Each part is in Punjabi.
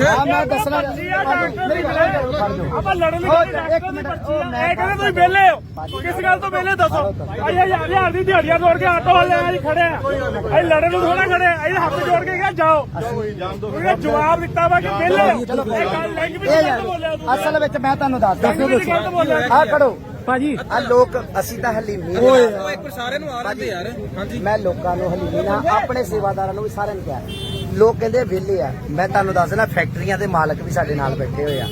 ਹਾਂ ਮੈਂ ਦੱਸਣਾ ਪਰਚੀ ਆ ਡਾਕਟਰ ਮੇਰੀ ਦੀ ਗੱਲ ਕਰੋ ਖੜ ਜਾਓ ਆਪਾਂ ਲੜਨ ਲਈ ਉਹ ਡਾਕਟਰ ਇੱਕ ਦੀ ਮਿੰਟ, ਪਰਚੀ ਉਹ ਆ। ਮੈਂ ਇਹ ਕਹਿੰਦੇ ਤੁਸੀਂ ਵਿਹਲੇ ਹੋ। ਕਿਸ ਗੱਲ ਤੋਂ ਵਿਹਲੇ ਦੱਸੋ। ਆਈ ਹਜ਼ਾਰ ਹਜ਼ਾਰ ਦੀ ਦਿਹਾੜੀਆਂ ਤੋੜ ਕੇ ਆਟੋ ਵਾਲੇ ਆ ਜੀ ਖੜੇ ਆ। ਅਸੀਂ ਲੜਨ ਨੂੰ ਥੋੜਾ ਖੜੇ ਆ। ਅਸੀਂ ਹੱਥ ਜੋੜ ਕੇ ਕਿਹਾ ਜਾਓ। ਉਹਨੇ ਜਵਾਬ ਦਿੱਤਾ ਵਾ ਕਿ ਵਿਹਲੇ ਹੋ। ਇਹ ਗੱਲ ਲੈਂਗੁਏਜ ਇਹ ਗਲਤ ਬੋਲਿਆ ਤੂੰ। ਅਸਲ ਵਿੱਚ ਮੈਂ ਤੁਹਾਨੂੰ ਗਲਤ ਬੋਲਿਆ ਆ ਖੜੋ ਭਾਜੀ। ਆ ਲੋਕ ਅਸੀਂ ਤਾਂ ਹਲੀਮੀ ਦੇ ਓਏ। ਨਾਲ- ਇੱਕ ਵਾਰ ਸਾਰਿਆਂ ਨੂੰ ਆ ਲੈਂਦੇ ਯਾਰ। ਹਾਂਜੀ। ਮੈਂ ਲੋਕਾਂ ਨੂੰ ਹਲੀਮੀ ਨਾਲ ਆਪਣੇ ਸੇਵਾਦਾਰਾਂ ਨੂੰ ਵੀ ਸਾਰਿਆਂ ਨੂੰ ਕਿਹਾ। ਲੋਕ ਕਹਿੰਦੇ ਵਿਹਲੇ ਆ। ਮੈਂ ਤੁਹਾਨੂੰ ਦੱਸ ਦੇਣਾ ਫੈਕਟਰੀਆਂ ਦੇ ਮਾਲਕ ਵੀ ਸਾਡੇ ਨਾਲ ਬੈਠੇ ਹੋਏ ਆ।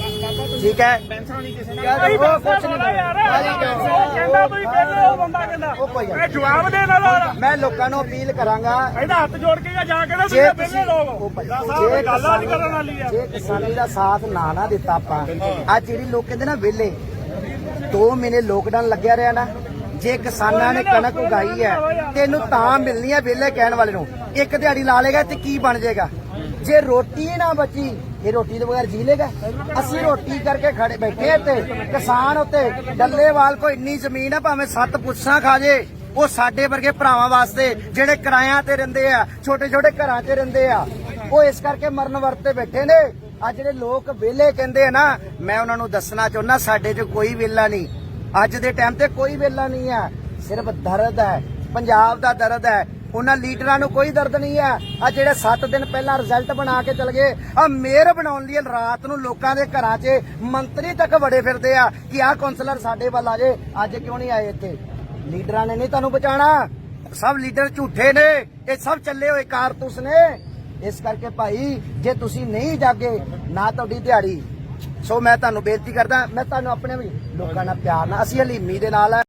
ਠੀਕ ਹੈ? ਅਸੀਂ ਉਹ ਦੱਸਿਆ ਕੁਛ ਨਹੀਂ ਥੋੜ੍ਹਾ ਯਾਰ ਭਾਜੀ, ਉਹ ਕਹਿੰਦਾ ਤੁਸੀਂ ਵਿਹਲੇ ਹੋ ਬੰਦਾ ਕਹਿੰਦਾ। ਉਹ ਕੋਈ ਗੱਲ ਇਹ ਜਵਾਬ ਦੇ ਨਾਲ ਮੈਂ ਲੋਕਾਂ ਨੂੰ ਅਪੀਲ ਕਰਾਂਗਾ। ਇਹਦਾ ਹੱਥ ਜੋੜ ਕੇ ਜਾ ਕੇ ਨਾ ਜੇ ਤੁਸੀਂ ਵਿਹਲੇ ਲੋਕ ਉਹ ਭਾਈ, ਜੇ ਗੱਲ ਨਹੀਂ ਕਿਸਾਨੀ- ਕਰਨ ਵਾਲੀ ਆ। ਜੇ ਕਿਸਾਨੀ ਦਾ ਸਾਥ ਨਾ ਨਾ ਦਿੱਤਾ ਆਪਾਂ ਆ ਜਿਹੜੀ ਲੋਕ ਕਹਿੰਦੇ ਨਾ ਵਿਹਲੇ 2 ਮਹੀਨੇ ਲੋਕਡਾਊਨ ਲੱਗਿਆ ਰਿਹਾ ਨਾ ਜੇ ਕਿਸਾਨਾਂ ਨੇ ਕਣਕ ਉਗਾਈ ਹੈ ਤੈਨੂੰ ਤਾਂ ਮਿਲਣੀ ਹੈ ਵਿਹਲੇ ਕਹਿਣ ਵਾਲੇ ਨੂੰ। ਇੱਕ ਦਿਹਾੜੀ ਲਾ ਲੇਗਾ ਤੇ ਕੀ ਬਣ ਜਾਏਗਾ? ਜੇ ਰੋਟੀ ਨਾ ਬਚੀ, ਇਹ ਰੋਟੀ ਤੋਂ ਬਗੈਰ ਜੀ ਲੇਗਾ ਅਸੀਂ ਰੋਟੀ ਕਰਕੇ ਖੜੇ ਬੈਠੇ ਆ ਕਿਸਾਨ ਉੱਤੇ ਡੱਲੇਵਾਲ ਕੋ ਇੰਨੀ ਜ਼ਮੀਨ ਹੈ ਭਾਵੇਂ ਸੱਤ ਪੁੱਛਾਂ ਖਾ ਜੇ, ਉਹ ਸਾਡੇ ਵਰਗੇ ਭਰਾਵਾਂ ਵਾਸਤੇ ਜਿਹੜੇ ਕਿਰਾਇਆਂ ਤੇ ਰਹਿੰਦੇ ਆ ਛੋਟੇ ਛੋਟੇ ਘਰਾਂ 'ਚ ਰਹਿੰਦੇ ਆ, ਉਹ ਇਸ ਕਰਕੇ ਮਰਨ ਵਰਤੇ ਬੈਠੇ ਨੇ। ਆ ਜਿਹੜੇ ਲੋਕ ਵਿਹਲੇ ਕਹਿੰਦੇ ਆ ਨਾ, ਮੈਂ ਉਹਨਾਂ ਨੂੰ ਦੱਸਣਾ ਚਾਹੁੰਦਾ, ਸਾਡੇ 'ਚ ਕੋਈ ਵਿਹਲਾ ਨਹੀਂ। ਅੱਜ ਦੇ ਟਾਈਮ ਤੇ ਕੋਈ ਵਿਹਲਾ ਨਹੀਂ ਹੈ ਸਿਰਫ ਦਰਦ ਹੈ, ਪੰਜਾਬ ਦਾ ਦਰਦ ਹੈ ਉਹਨਾਂ ਲੀਡਰਾਂ ਨੂੰ ਕੋਈ ਦਰਦ ਨਹੀਂ ਹੈ। ਆ ਜਿਹੜੇ 7 ਦਿਨ ਪਹਿਲਾਂ ਰਿਜ਼ਲਟ ਬਣਾ ਕੇ ਚਲ ਗਏ ਆ ਮੇਅਰ ਬਣਾਉਣ ਲਈ ਰਾਤ ਨੂੰ ਲੋਕਾਂ ਦੇ ਘਰਾਂ 'ਚ ਮੰਤਰੀ ਤੱਕ ਵੜੇ ਫਿਰਦੇ ਆ ਕਿ ਆਹ ਕਾਉਂਸਲਰ ਸਾਡੇ ਵੱਲ ਆ ਜੇ, ਅੱਜ ਕਿਉਂ ਨਹੀਂ ਆਏ ਇੱਥੇ? ਲੀਡਰਾਂ ਨੇ ਨਹੀਂ ਤੁਹਾਨੂੰ ਬਚਾਣਾ ਸਭ ਲੀਡਰ ਝੂਠੇ ਨੇ, ਇਹ ਸਭ ਚੱਲੇ ਹੋਏ ਕਾਰਤੂਸ ਨੇ। ਇਸ ਕਰਕੇ ਭਾਈ, ਜੇ ਤੁਸੀਂ ਨਹੀਂ ਜਾਗੇ, ਨਾ ਤੁਹਾਡੀ ਦਿਹਾੜੀ। ਸੋ ਮੈਂ ਤੁਹਾਨੂੰ ਬੇਨਤੀ ਕਰਦਾ, ਮੈਂ ਤੁਹਾਨੂੰ ਆਪਣੇ ਵੀ ਲੋਕਾਂ ਨਾਲ ਪਿਆਰ ਨਾਲ, ਅਸੀਂ ਹਲੀਮੀ ਦੇ ਨਾਲ ਆ।